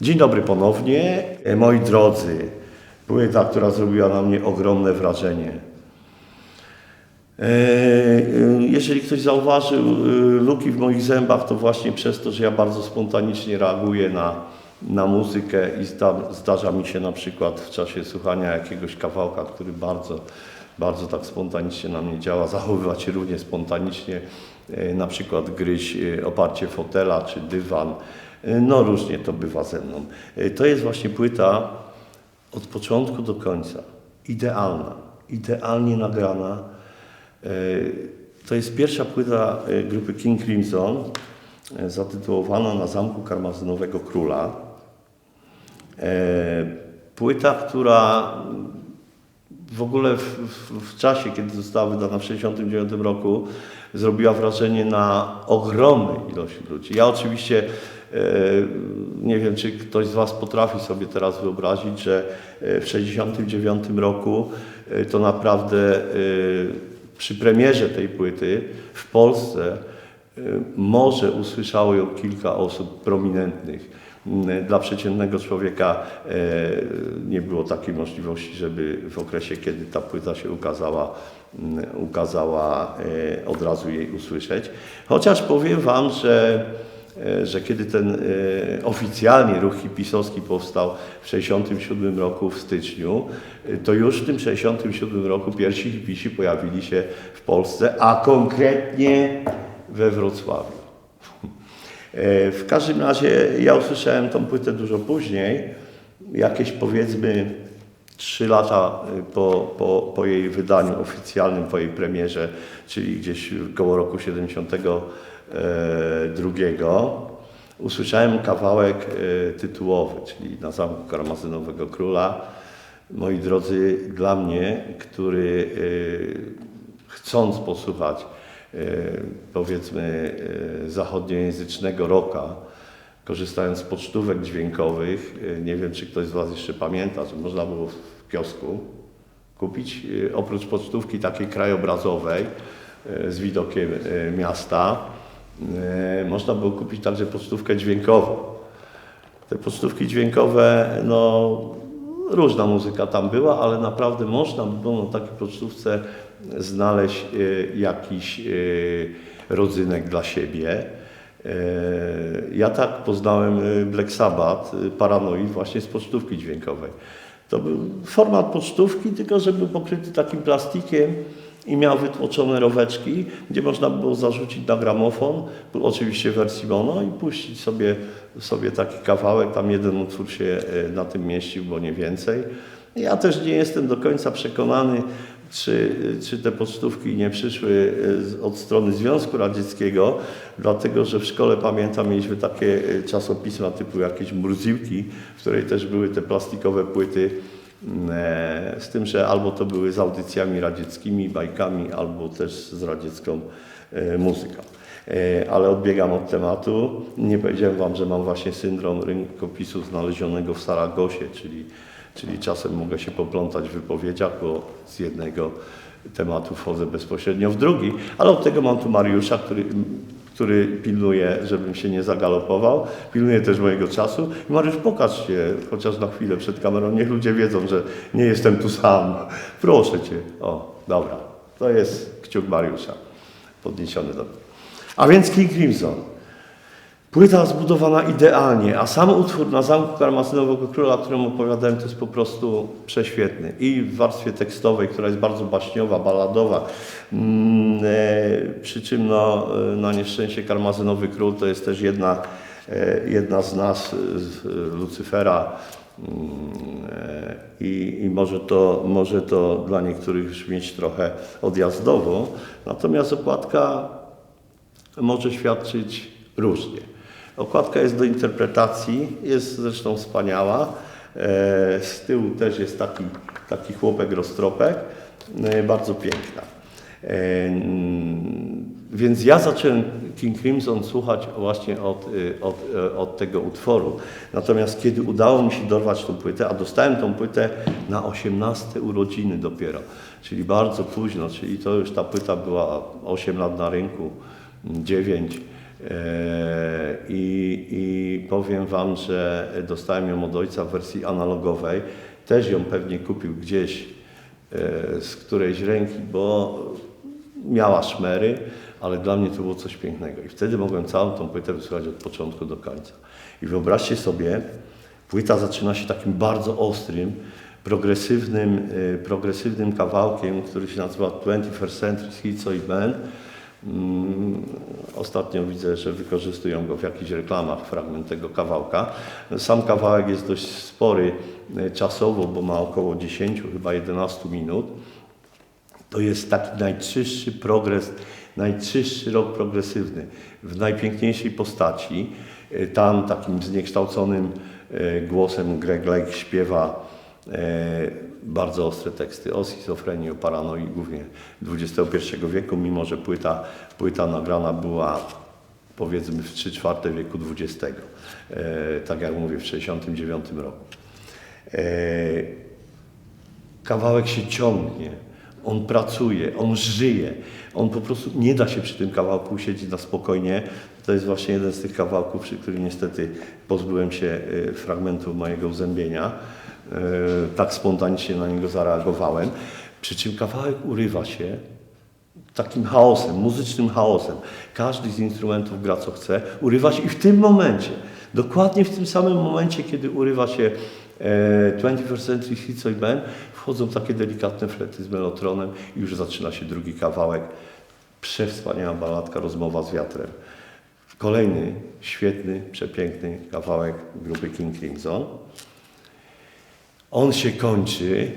Dzień dobry ponownie. E, Moi drodzy, płyta, która zrobiła na mnie ogromne wrażenie. E, e, Jeżeli ktoś zauważył luki w moich zębach, to właśnie przez to, że ja bardzo spontanicznie reaguję na, na muzykę i zda, zdarza mi się na przykład w czasie słuchania jakiegoś kawałka, który bardzo, bardzo tak spontanicznie na mnie działa, zachowywać się równie spontanicznie, na przykład gryźć oparcie fotela czy dywan. E, No różnie to bywa ze mną. E, To jest właśnie płyta od początku do końca. Idealna, idealnie nagrana. E, To jest pierwsza płyta grupy King Crimson, zatytułowana Na Zamku Karmazynowego Króla. Płyta, która w ogóle w, w, w czasie, kiedy została wydana w 1969 roku, zrobiła wrażenie na ogromnej ilości ludzi. Ja oczywiście nie wiem, czy ktoś z Was potrafi sobie teraz wyobrazić, że e, w 1969 roku e, to naprawdę e, przy premierze tej płyty w Polsce e, może usłyszało ją kilka osób prominentnych. Mm, Dla przeciętnego człowieka e, nie było takiej możliwości, żeby w okresie, kiedy ta płyta się ukazała, mm, ukazała e, od razu jej usłyszeć. Chociaż powiem Wam, że, e, że kiedy ten e, oficjalnie ruch hipisowski powstał w 1967 roku w styczniu, e, to już w tym 1967 roku pierwsi hipisi pojawili się w Polsce, a konkretnie we Wrocławiu. E, W każdym razie ja usłyszałem tą płytę dużo później, jakieś powiedzmy 3 lata e, po, po, po jej wydaniu oficjalnym, po jej premierze, czyli gdzieś koło roku 72. Usłyszałem kawałek e, tytułowy, czyli na Zamku Karamazynowego Króla. Moi drodzy, dla mnie, który e, chcąc posłuchać e, powiedzmy e, zachodniojęzycznego rocka, korzystając z pocztówek dźwiękowych, e, nie wiem czy ktoś z Was jeszcze pamięta, że można było w kiosku kupić e, oprócz pocztówki takiej krajobrazowej e, z widokiem e, miasta, e, można było kupić także pocztówkę dźwiękową. Te pocztówki dźwiękowe, no różna muzyka tam była, ale naprawdę można było na takiej pocztówce znaleźć e, jakiś e, rodzynek dla siebie. E, Ja tak poznałem e, Black Sabbath, e, Paranoid właśnie z pocztówki dźwiękowej. To był format pocztówki, tylko że był pokryty takim plastikiem i miał wytłoczone roweczki, gdzie można było zarzucić na gramofon, oczywiście wersji mono i puścić sobie, sobie taki kawałek, tam jeden utwór się e, na tym mieścił, bo nie więcej. Ja też nie jestem do końca przekonany, czy, czy te pocztówki nie przyszły e, od strony Związku Radzieckiego, dlatego że w szkole pamiętam mieliśmy takie e, czasopisma typu jakieś murziłki, w której też były te plastikowe płyty, z tym, że albo to były z audycjami radzieckimi, bajkami, albo też z radziecką e, muzyką. E, Ale odbiegam od tematu. Nie powiedziałem Wam, że mam właśnie syndrom rękopisu znalezionego w Saragosie, czyli, czyli czasem mogę się poplątać w wypowiedziach, bo z jednego tematu wchodzę bezpośrednio w drugi. Ale od tego mam tu Mariusza, który, który pilnuje, żebym się nie zagalopował, pilnuje też mojego czasu. Mariusz, pokaż się chociaż na chwilę przed kamerą, niech ludzie wiedzą, że nie jestem tu sam. Proszę Cię. O, dobra. To jest kciuk Mariusza podniesiony do A więc King Crimson. Płyta zbudowana idealnie, a sam utwór na Zamku Karmazynowego Króla, o którym opowiadałem, to jest po prostu prześwietny. I w warstwie tekstowej, która jest bardzo baśniowa, balladowa. Mm, e, przy czym no, e, na nieszczęście Karmazynowy Król to jest też jedna, e, jedna z nas, e, z e, Lucyfera. Mm, I, I może, to, może to dla niektórych brzmieć trochę odjazdowo, natomiast okładka może świadczyć różnie. Okładka jest do interpretacji, jest zresztą wspaniała. E, Z tyłu też jest taki, taki chłopek roztropek, e, bardzo piękna. E, Więc ja zacząłem King Crimson słuchać właśnie od, y, od, e, od tego utworu. Natomiast kiedy udało mi się dorwać tą płytę, a dostałem tą płytę na 18 urodziny dopiero, czyli bardzo późno, czyli to już ta płyta była 8 lat na rynku, 9. E, I, i powiem Wam, że dostałem ją od ojca w wersji analogowej. Też ją pewnie kupił gdzieś e, z którejś ręki, bo miała szmery, ale dla mnie to było coś pięknego. I wtedy mogłem całą tą płytę wysłuchać od początku do końca. I wyobraźcie sobie, płyta zaczyna się takim bardzo ostrym, progresywnym, y, progresywnym kawałkiem, który się nazywa 21st Century i Band. Mm, Ostatnio widzę, że wykorzystują go w jakichś reklamach, fragment tego kawałka. Sam kawałek jest dość spory y, czasowo, bo ma około 10, chyba 11 minut. To jest taki najczystszy progres, najczystszy rok progresywny w najpiękniejszej postaci. E, Tam takim zniekształconym e, głosem Greg Lake śpiewa e, bardzo ostre teksty o schizofrenii, o paranoi głównie XXI wieku, mimo że płyta, płyta nagrana była powiedzmy w 3 czwarte wieku XX, e, tak jak mówię, w 69 roku. E, kawałek się ciągnie, on pracuje, on żyje, on po prostu nie da się przy tym kawałku siedzieć na spokojnie. To jest właśnie jeden z tych kawałków, przy którym niestety pozbyłem się e, fragmentu mojego uzębienia. E, Tak spontanicznie na niego zareagowałem. Przy czym kawałek urywa się takim chaosem, muzycznym chaosem. Każdy z instrumentów gra co chce, urywa się i w tym momencie, dokładnie w tym samym momencie, kiedy urywa się e, 21st Century Hits Oi Band, wchodzą takie delikatne flety z melotronem i już zaczyna się drugi kawałek. Przewspaniała baladka Rozmowa z wiatrem. Kolejny świetny, przepiękny kawałek grupy King Crimson. On się kończy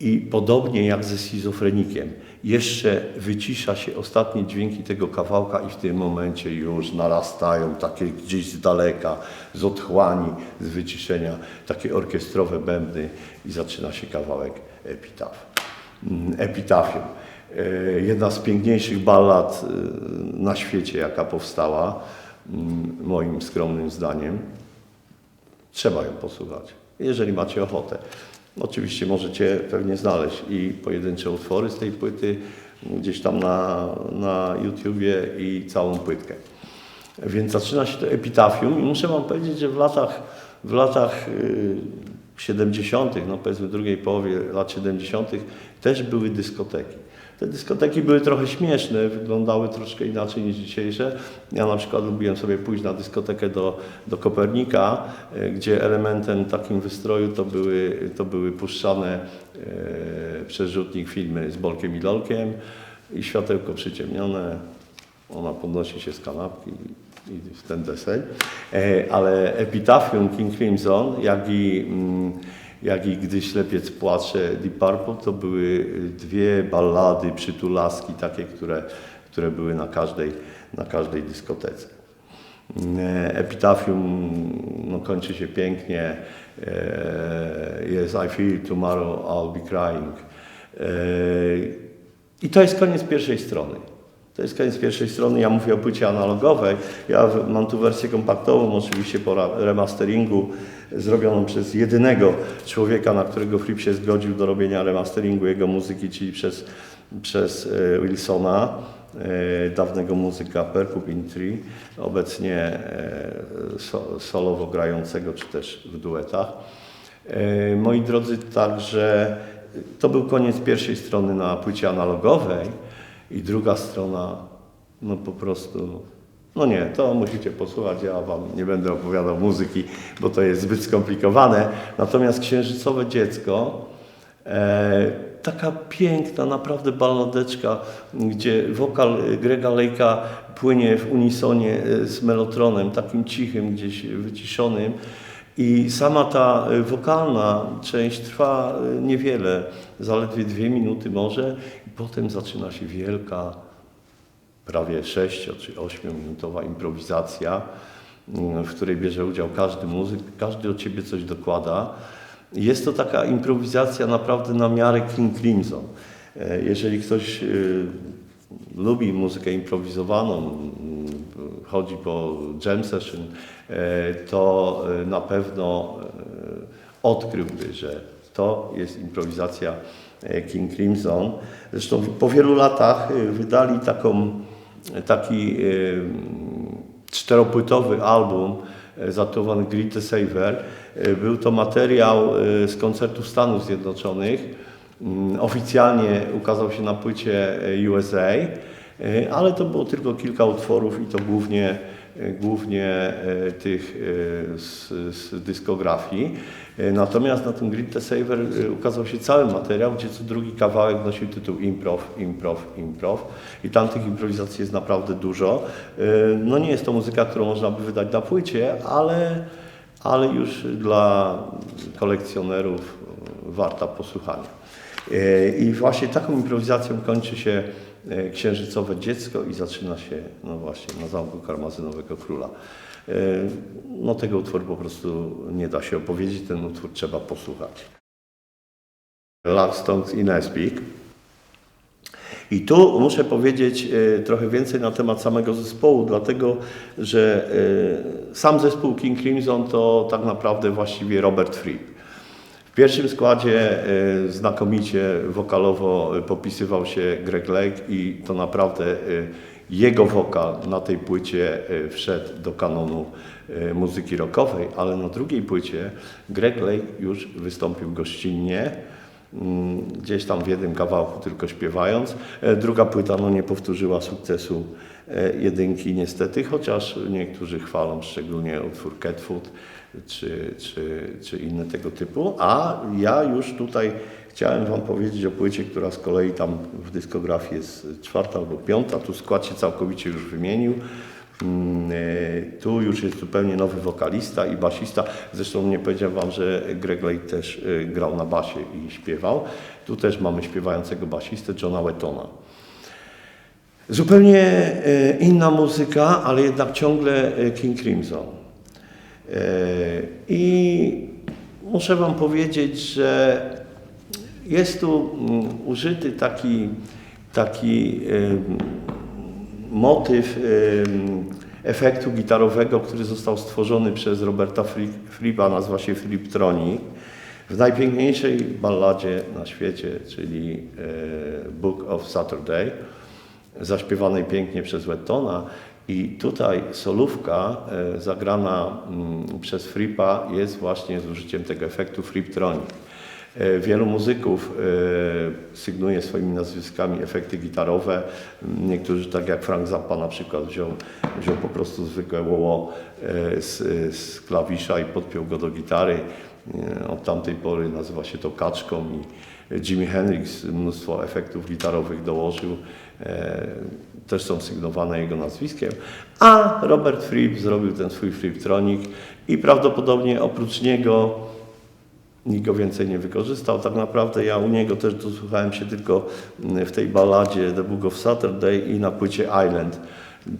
i podobnie jak ze schizofrenikiem, jeszcze wycisza się ostatnie dźwięki tego kawałka i w tym momencie już narastają takie gdzieś z daleka, z otchłani, z wyciszenia, takie orkiestrowe bębny i zaczyna się kawałek epitaf. Mm, Epitafium. E, Jedna z piękniejszych ballad e, na świecie, jaka powstała, mm, moim skromnym zdaniem. Trzeba ją posłuchać, jeżeli macie ochotę. Oczywiście możecie pewnie znaleźć i pojedyncze utwory z tej płyty gdzieś tam na, na YouTubie i całą płytkę. Więc zaczyna się to epitafium i muszę Wam powiedzieć, że w latach, w latach y, 70., no powiedzmy drugiej połowie lat 70., też były dyskoteki. Te dyskoteki były trochę śmieszne, wyglądały troszkę inaczej niż dzisiejsze. Ja na przykład lubiłem sobie pójść na dyskotekę do, do Kopernika, e, gdzie elementem takim wystroju to były, to były puszczane e, przez rzutnik filmy z Bolkiem i Lolkiem i światełko przyciemnione. Ona podnosi się z kanapki i w ten deseń. E, ale epitafium King Crimson, jak i, mm, jak i Gdy ślepiec płacze Deep Purple, to były dwie ballady, przytulaski takie, które, które były na każdej, na każdej dyskotece. E, Epitafium no, kończy się pięknie. E, Yes, I feel tomorrow I'll be crying. E, I to jest koniec pierwszej strony. To jest koniec pierwszej strony. Ja mówię o płycie analogowej. Ja mam tu wersję kompaktową, oczywiście po remasteringu, zrobioną przez jedynego człowieka, na którego Flip się zgodził do robienia remasteringu jego muzyki, czyli przez, przez e, Wilsona, e, dawnego muzyka Percupin Tree, obecnie e, so, solowo grającego, czy też w duetach. Moi drodzy, także to był koniec pierwszej strony na płycie analogowej i druga strona, no po prostu, no nie, to musicie posłuchać, ja wam nie będę opowiadał muzyki, bo to jest zbyt skomplikowane. Natomiast Księżycowe Dziecko, e, taka piękna, naprawdę balladeczka, gdzie wokal Grega Lake'a płynie w unisonie e, z melotronem, takim cichym, gdzieś wyciszonym. I sama ta y, wokalna część trwa y, niewiele, zaledwie dwie minuty może, i potem zaczyna się wielka, prawie 6 czy 8 minutowa improwizacja, mm, w której bierze udział każdy muzyk, każdy od ciebie coś dokłada. Jest to taka improwizacja naprawdę na miarę King Crimson. E, Jeżeli ktoś y, lubi muzykę improwizowaną, mm, chodzi po jam session, e, to e, na pewno e, odkryłby, że to jest improwizacja King Crimson. Zresztą po wielu latach wydali taką, taki czteropłytowy album zatytułowany Greet the Saver. Był to materiał z koncertów Stanów Zjednoczonych. Mm, Oficjalnie ukazał się na płycie e, USA, e, ale to było tylko kilka utworów i to głównie, e, głównie tych z, z dyskografii. Natomiast na tym Greet the Saver ukazał się cały materiał, gdzie co drugi kawałek nosił tytuł Improv, Improv, Improv i tam tych improwizacji jest naprawdę dużo. No nie jest to muzyka, którą można by wydać na płycie, ale, ale już dla kolekcjonerów warta posłuchania. E, I właśnie taką improwizacją kończy się e, Księżycowe Dziecko i zaczyna się no właśnie na Zamku Karmazynowego Króla. E, No tego utworu po prostu nie da się opowiedzieć, ten utwór trzeba posłuchać. Love Stones i Nespeak. I tu muszę powiedzieć trochę więcej na temat samego zespołu, dlatego że sam zespół King Crimson to tak naprawdę właściwie Robert Fripp. W pierwszym składzie e, znakomicie wokalowo popisywał się Greg Lake i to naprawdę e, jego wokal na tej płycie e, wszedł do kanonu muzyki rockowej, ale na drugiej płycie Greg Lake już wystąpił gościnnie, mm, gdzieś tam w jednym kawałku tylko śpiewając. Druga płyta no, nie powtórzyła sukcesu jedynki niestety, chociaż niektórzy chwalą szczególnie utwór Catfoot czy, czy, czy inne tego typu. A ja już tutaj chciałem Wam powiedzieć o płycie, która z kolei tam w dyskografii jest czwarta albo piąta. Tu skład się całkowicie już wymienił. Mm, e, Tu już jest zupełnie nowy wokalista i basista. Zresztą nie powiedziałem Wam, że Greg Lake też e, grał na basie i śpiewał. Tu też mamy śpiewającego basistę Johna Wettona. Zupełnie e, inna muzyka, ale jednak ciągle King Crimson. E, I muszę Wam powiedzieć, że jest tu mm, użyty taki, taki motyw efektu gitarowego, który został stworzony przez Roberta Fri- Frippa, nazywa się Fliptronic, w najpiękniejszej balladzie na świecie, czyli e, Book of Saturday, zaśpiewanej pięknie przez Wettona. I tutaj solówka e, zagrana mm, przez Frippa jest właśnie z użyciem tego efektu Fliptronic. E, Wielu muzyków e, sygnuje swoimi nazwiskami efekty gitarowe. Niektórzy, tak jak Frank Zappa na przykład, wziął, wziął po prostu zwykłe łoło z, z klawisza i podpiął go do gitary. E, Od tamtej pory nazywa się to kaczką i Jimi Hendrix mnóstwo efektów gitarowych dołożył. E, Też są sygnowane jego nazwiskiem. A Robert Fripp zrobił ten swój Fliptronic i prawdopodobnie oprócz niego Nikt go więcej nie wykorzystał. Tak naprawdę ja u niego też dosłuchałem się tylko mm, w tej balladzie The Book of Saturday i na płycie Island.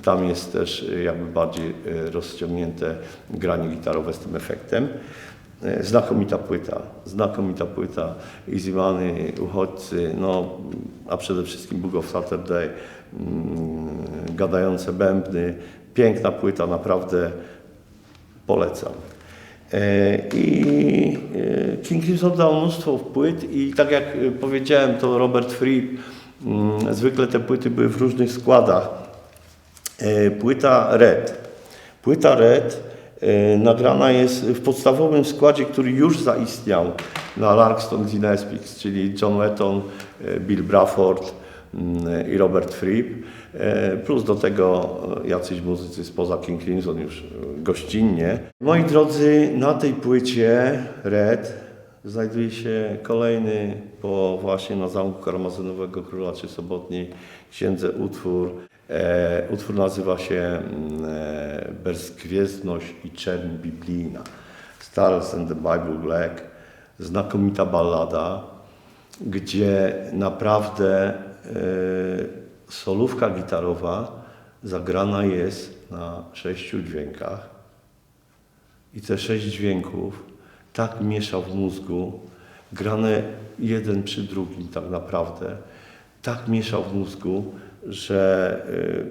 Tam jest też y, jakby bardziej y, rozciągnięte granie gitarowe z tym efektem. Y, Znakomita płyta, znakomita płyta. Easy Money, Uchodźcy, no, a przede wszystkim Book of Saturday, mm, gadające bębny. Piękna płyta, naprawdę polecam. E, I e, King Crimson dał mnóstwo płyt i tak jak e, powiedziałem, to Robert Fripp, mm, zwykle te płyty były w różnych składach. E, Płyta Red. Płyta Red e, nagrana jest w podstawowym składzie, który już zaistniał na Larkston Ginespix, czyli John Wetton, e, Bill Bruford mm, i Robert Fripp. E, Plus do tego e, jacyś muzycy spoza King Crimson już e, gościnnie. Moi drodzy, na tej płycie Red znajduje się kolejny po właśnie na Zamku Karmazynowego Króla czy Sobotniej księdze utwór. E, utwór nazywa się mm, e, Bezgwiezdność i czerń biblijna. Stars and the Bible Black. Znakomita ballada, gdzie naprawdę e, solówka gitarowa zagrana jest na sześciu dźwiękach i te sześć dźwięków tak miesza w mózgu, grane jeden przy drugim tak naprawdę, tak miesza w mózgu, że y,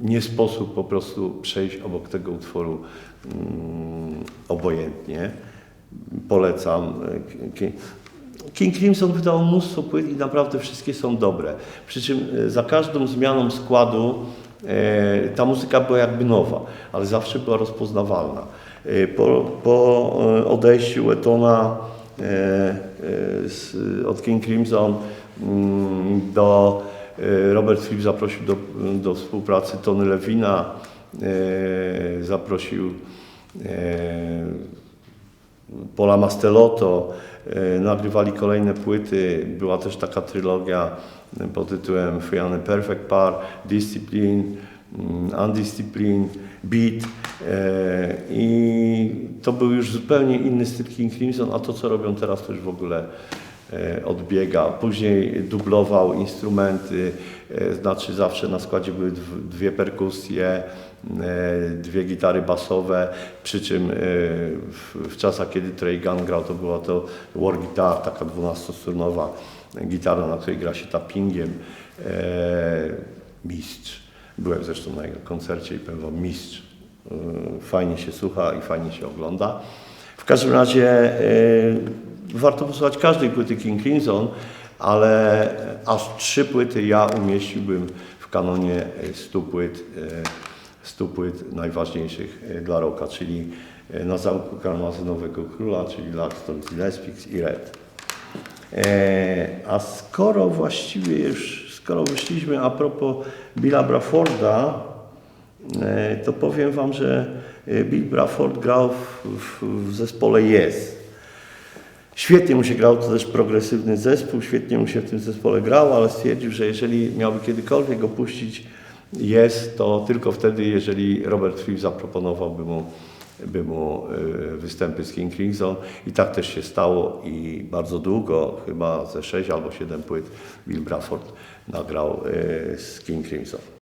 nie sposób po prostu przejść obok tego utworu mm, obojętnie. Polecam. Ki- King Crimson wydał mnóstwo płyt i naprawdę wszystkie są dobre. Przy czym y, za każdą zmianą składu ta muzyka była jakby nowa, ale zawsze była rozpoznawalna. Po, po odejściu Etona z, od King Crimson mm, do Robert Fripp zaprosił do, do współpracy Tony Lewina, e, zaprosił e, Pola Mastelotto, e, nagrywali kolejne płyty. Była też taka trylogia e, pod tytułem Free Perfect Par, Discipline, mm, Undiscipline, Beat e, i to był już zupełnie inny styl King Crimson, a to co robią teraz już w ogóle e, odbiega. Później dublował instrumenty, e, znaczy zawsze na składzie były dw- dwie perkusje, e, dwie gitary basowe, przy czym e, w, czasach, kiedy Trey Gunn grał, to była to war guitar, taka 12-strunowa gitara, na której gra się tappingiem. E, Mistrz. Byłem zresztą na jego koncercie i powiem mistrz. E, Fajnie się słucha i fajnie się ogląda. W każdym razie e, warto posłuchać każdej płyty King Crimson, ale aż trzy płyty ja umieściłbym w kanonie e, 100 płyt, e, 100 płyt najważniejszych e, dla rocka, czyli e, na zamku karmazynowego króla, czyli Laxton, Gillespie i Red. E, a skoro właściwie już, skoro wyszliśmy a propos Billa Brafforda, e, to powiem Wam, że e, Bill Brafford grał w, w, w zespole Yes. Świetnie mu się grał, to też progresywny zespół, świetnie mu się w tym zespole grało, ale stwierdził, że jeżeli miałby kiedykolwiek opuścić Yes, to tylko wtedy, jeżeli Robert Fripp zaproponowałby mu, by mu e, występy z King Crimson i tak też się stało i bardzo długo, chyba ze 6 albo 7 płyt Bill Brafford nagrał e, z King Crimson.